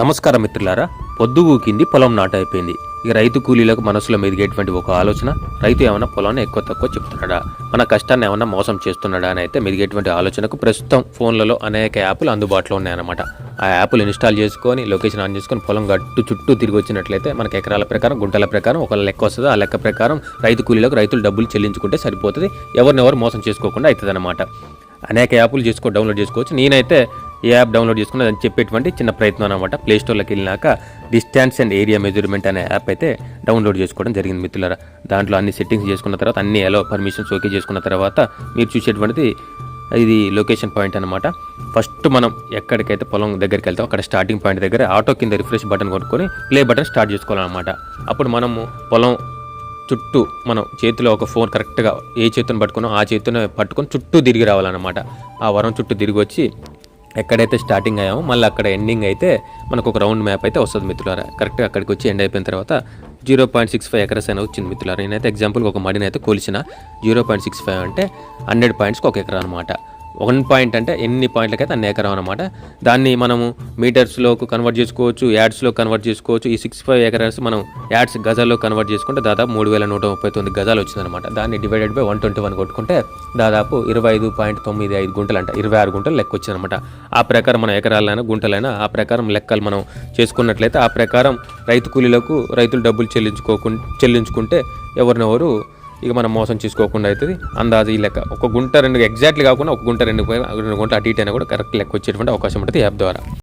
నమస్కారం మిత్రులారా పొద్దుగూకింది పొలం నాటైపోయింది. ఇక రైతు కూలీలకు మనసులో మెదిగేటువంటి ఒక ఆలోచన రైతు ఏమైనా పొలాన్ని ఎక్కువ తక్కువ చెప్తున్నాడా మన కష్టాన్ని ఏమైనా మోసం చేస్తున్నాడా అని అయితే మెదిగేటువంటి ఆలోచనకు ప్రస్తుతం ఫోన్లలో అనేక యాప్లు అందుబాటులో ఉన్నాయన్నమాట. ఆ యాప్లు ఇన్స్టాల్ చేసుకొని లొకేషన్ ఆన్ చేసుకొని పొలం గట్టు చుట్టూ తిరిగి వచ్చినట్లయితే మనకి ఎకరాల ప్రకారం గుంటల ప్రకారం ఒక లెక్క వస్తుంది. ఆ లెక్క ప్రకారం రైతు కూలీలకు రైతులు డబ్బులు చెల్లించుకుంటే సరిపోతుంది. ఎవరినెవరు మోసం చేసుకోకుండా అవుతుంది అనేక యాప్లు చేసుకో డౌన్లోడ్ చేసుకోవచ్చు. నేనైతే ఈ యాప్ డౌన్లోడ్ చేసుకుని అని చెప్పేటువంటి చిన్న ప్రయత్నం అనమాట ప్లేస్టోర్లోకి వెళ్ళినాక డిస్టెన్స్ అండ్ ఏరియా మెజర్మెంట్ అనే యాప్ అయితే డౌన్లోడ్ చేసుకోవడం జరిగింది మిత్రులారా. దాంట్లో అన్ని సెట్టింగ్స్ చేసుకున్న తర్వాత అన్ని ఎలా పర్మిషన్స్ ఓకే చేసుకున్న తర్వాత మీరు చూసేటువంటిది ఇది లొకేషన్ పాయింట్ అనమాట ఫస్ట్ మనం ఎక్కడికైతే పొలం దగ్గరికి వెళ్తాం అక్కడ స్టార్టింగ్ పాయింట్ దగ్గర ఆటో కింద రిఫ్రెష్ బటన్ కొనుక్కొని ప్లే బటన్ స్టార్ట్ చేసుకోవాలన్నమాట. అప్పుడు మనము పొలం చుట్టూ మనం చేతిలో ఒక ఫోన్ కరెక్ట్గా ఏ చేతిని పట్టుకున్నాం ఆ చేతిని పట్టుకొని చుట్టూ తిరిగి రావాలన్నమాట. ఆ వరం చుట్టూ తిరిగి వచ్చి ఎక్కడైతే స్టార్టింగ్ అయ్యామో మళ్ళీ అక్కడ ఎండింగ్ అయితే మనకు ఒక రౌండ్ మ్యాప్ అయితే వస్తుంది మిత్రులారా. కరెక్ట్గా అక్కడికి వచ్చి ఎండ్ అయిపోయిన తర్వాత zero point six five acres అయినా వచ్చింది మిత్రులారా. నేనైతే ఎగ్జాంపుల్కి ఒక మడిని అయితే కొలిచిన. జీరో పాయింట్ సిక్స్ ఫైవ్ అంటే హండ్రెడ్ పాయింట్స్కి ఒక ఎకరా అనమాట వన్ పాయింట్ అంటే ఎన్ని పాయింట్లకైతే అన్ని ఎకరం అనమాట దాన్ని మనము మీటర్స్లోకి కన్వర్ట్ చేసుకోవచ్చు యాడ్స్లో కన్వర్ట్ చేసుకోవచ్చు. ఈ సిక్స్ ఫైవ్ ఎకరాస్ మనం యాడ్స్ గజాల్లో కన్వర్ట్ చేసుకుంటే దాదాపు మూడు వేల నూట ముప్పై తొమ్మిది గజాలు వచ్చిందనమాట దాన్ని divided by one twenty one కొట్టుకుంటే దాదాపు ఇరవై ఐదు పాయింట్ తొమ్మిది ఐదు గుంటలు అంట ఇరవై ఆరు గుంటలు లెక్క వచ్చిందనమాట ఆ ప్రకారం మన ఎకరాలైనా గుంటలైనా ఆ ప్రకారం లెక్కలు మనం చేసుకున్నట్లయితే ఆ ప్రకారం రైతు కూలీలకు రైతులు డబ్బులు చెల్లించుకోకు చెల్లించుకుంటే ఎవరినెవరు ఇక మనం మోసం చేసుకోకుండా అవుతుంది అందాజు ఈ లెక్క. ఒక గుంట రెండు ఎగ్జాక్ట్లీ కాకుండా ఒక గుంట రెండు రెండు గుంట అటు ఇటు అయినా కూడా కరెక్ట్ లెక్క వచ్చేటువంటి అవకాశం ఉంటుంది యాప్ ద్వారా.